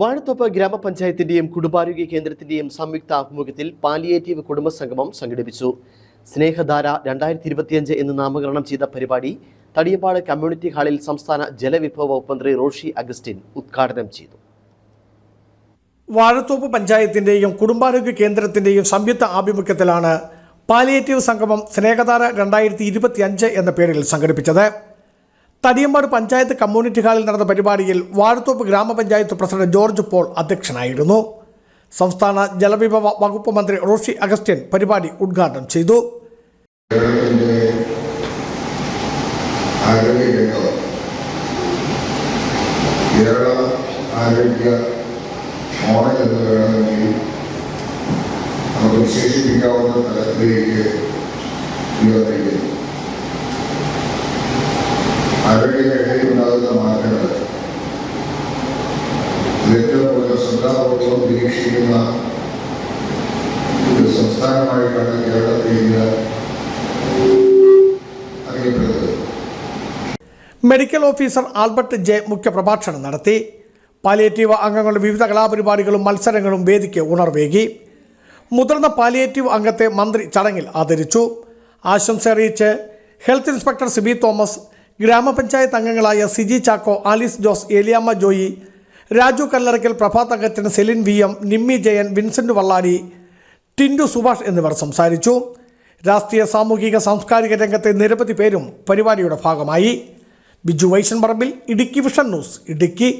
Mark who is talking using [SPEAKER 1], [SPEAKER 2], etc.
[SPEAKER 1] വാഴത്തോപ്പ് ഗ്രാമപഞ്ചായത്തിന്റെയും കുടുംബാരോഗ്യ കേന്ദ്രത്തിന്റെയും സംയുക്ത ആഭിമുഖ്യത്തിൽ പാലിയേറ്റീവ് കുടുംബ സംഗമം സംഘടിപ്പിച്ചു. സ്നേഹധാര രണ്ടായിരത്തി ഇരുപത്തിയഞ്ച് എന്ന് നാമകരണം ചെയ്ത പരിപാടി തടിയമ്പാട് കമ്മ്യൂണിറ്റി ഹാളിൽ സംസ്ഥാന ജലവിഭവ വകുപ്പ് മന്ത്രി റോഷി അഗസ്റ്റിൻ ഉദ്ഘാടനം ചെയ്തു.
[SPEAKER 2] വാഴത്തോപ്പ് പഞ്ചായത്തിന്റെയും കുടുംബാരോഗ്യ കേന്ദ്രത്തിന്റെയും സംയുക്ത ആഭിമുഖ്യത്തിലാണ് പാലിയേറ്റീവ് സംഗമം സ്നേഹധാര രണ്ടായിരത്തി ഇരുപത്തി അഞ്ച് എന്ന പേരിൽ സംഘടിപ്പിച്ചത്. തടിയമ്പാട് പഞ്ചായത്ത് കമ്മ്യൂണിറ്റി ഹാളിൽ നടന്ന പരിപാടിയിൽ വാഴത്തോപ്പ് ഗ്രാമപഞ്ചായത്ത് പ്രസിഡന്റ് ജോർജ് പോൾ അധ്യക്ഷനായിരുന്നു. സംസ്ഥാന ജലവിഭവ വകുപ്പ് മന്ത്രി റോഷി അഗസ്റ്റ്യൻ പരിപാടി ഉദ്ഘാടനം ചെയ്തു.
[SPEAKER 3] കേരള ആരോഗ്യ മോഡൽ വേണമെങ്കിൽ നമുക്ക് വിശേഷിപ്പിക്കാവുന്ന തലത്തിലേക്ക് ശ്രദ്ധാപൂർവം നിരീക്ഷിക്കുന്ന ഒരു സംസ്ഥാനമായിട്ടാണ് കേരളത്തിൽ
[SPEAKER 2] മെഡിക്കൽ ഓഫീസർ ആൽബർട്ട് ജെ മുഖ്യപ്രഭാഷണം നടത്തി. പാലിയേറ്റീവ് അംഗങ്ങളുടെ വിവിധ കലാപരിപാടികളും മത്സരങ്ങളും വേദിക്ക് ഉണർവേകി. മുതിർന്ന പാലിയേറ്റീവ് അംഗത്തെ മന്ത്രി ചടങ്ങിൽ ആദരിച്ചു. ആശംസ അറിയിച്ച് ഹെൽത്ത് ഇൻസ്പെക്ടർ സിബി തോമസ് ഗ്രാമപഞ്ചായത്ത് അംഗങ്ങളായ സിജി ചാക്കോ ആലിസ് ജോസ് ഏലിയാമ്മ ജോയി രാജു കല്ലറയ്ക്കൽ പ്രഭാത് അംഗത്തിന് സെലിൻ വി എം നിമ്മി ജയൻ വിൻസെന്റ് വള്ളാരി ടിൻഡു സുഭാഷ് എന്നിവർ സംസാരിച്ചു. രാഷ്ട്രീയ സാമൂഹിക സാംസ്കാരിക രംഗത്തെ നിരവധി പേരും പരിപാടിയുടെ ഭാഗമായി. Biju Vaishan Parambil Idukki vision news Idukki.